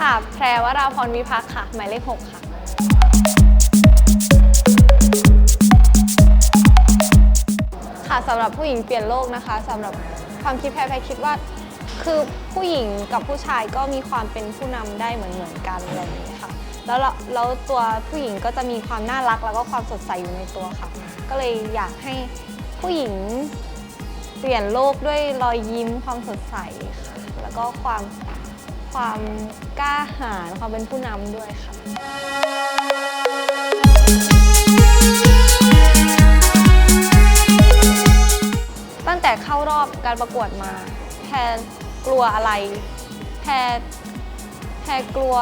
ค่ะ แพรวราพรวิพักษ์ค่ะ หมายเลขหกค่ะ ค่ะสำหรับผู้หญิงเปลี่ยนโลกนะคะสำหรับความคิดแพรแพรคิดว่า คือผู้หญิงกับผู้ชายก็มีความเป็นผู้นำได้เหมือนเหมือนๆกันอะไรอย่างนี้ค่ะ แล้วเราแล้วตัวผู้หญิงก็จะมีความน่ารักแล้วก็ความสดใสอยู่ในตัวค่ะ ก็เลยอยากให้ผู้หญิงเปลี่ยนโลกด้วยรอยยิ้มความสดใสค่ะแล้วก็ความ ความกล้าหาญความเป็นผู้นำด้วยค่ะตั้งแต่เข้ารอบการประกวดมาแพรกลัวอะไรแพรแพรกลัว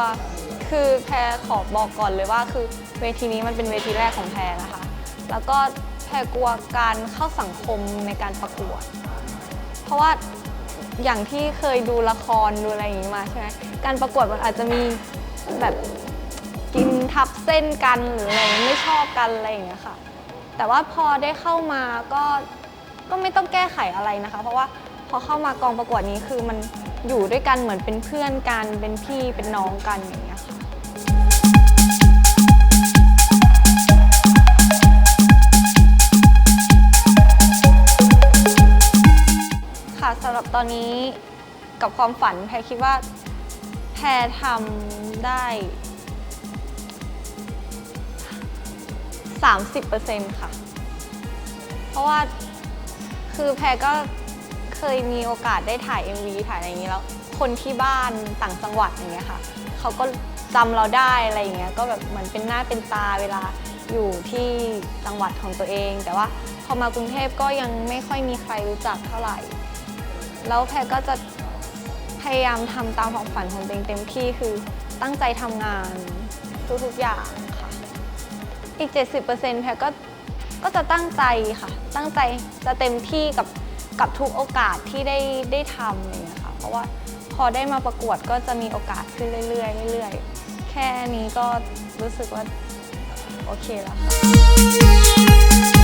คือแพรขอบอกก่อนเลยว่า คือเวทีนี้มันเป็นเวทีแรกของแพรนะคะ แล้วก็แพรกลัวการเข้าสังคมในการประกวด เพราะว่า อย่างที่เคยดูละครดูอะไรอย่างนี้มาใช่ไหมการประกวดมันอาจจะมีแบบกินทับเส้นกันหรืออะไรไม่ชอบกันอะไรอย่างเงี้ยค่ะ แต่ว่าพอได้เข้ามาก็ก็ไม่ต้องแก้ไขอะไรนะคะ เพราะว่าพอเข้ามากองประกวดนี้คือมันอยู่ด้วยกันเหมือนเป็นเพื่อนกันเป็นพี่เป็นน้องกันอย่างเงี้ย หรับตอนนี้กับความฝันแพรคิดว่า แพรทำได้ 30%ค่ะ เพราะว่าคือแพรก็เคยมีโอกาสได้ถ่าย MV ถ่ายอะไรอย่างนี้แล้ว คนที่บ้านต่างจังหวัดอย่างเงี้ยค่ะเขาก็จำเราได้อะไรอย่างเงี้ยก็แบบเหมือนเป็นหน้าเป็นตาเวลาอยู่ที่จังหวัดของตัวเอง แต่ว่าพอมากรุงเทพก็ยังไม่ค่อยมีใครรู้จักเท่าไหร่ แล้วแพรก็จะพยายามทำตามความฝันของตัวเองเต็มที่คือตั้งใจทำงานทุกๆอย่างค่ะอีก 70%แพรก็ก็จะตั้งใจค่ะ ตั้งใจจะเต็มที่กับกับทุกโอกาสที่ได้ได้ทำอะไรอย่างเงี้ยค่ะเพราะว่าพอได้มาประกวดก็จะมีโอกาสขึ้นเรื่อยๆเรื่อยๆ แค่นี้ก็รู้สึกว่าโอเคแล้วค่ะ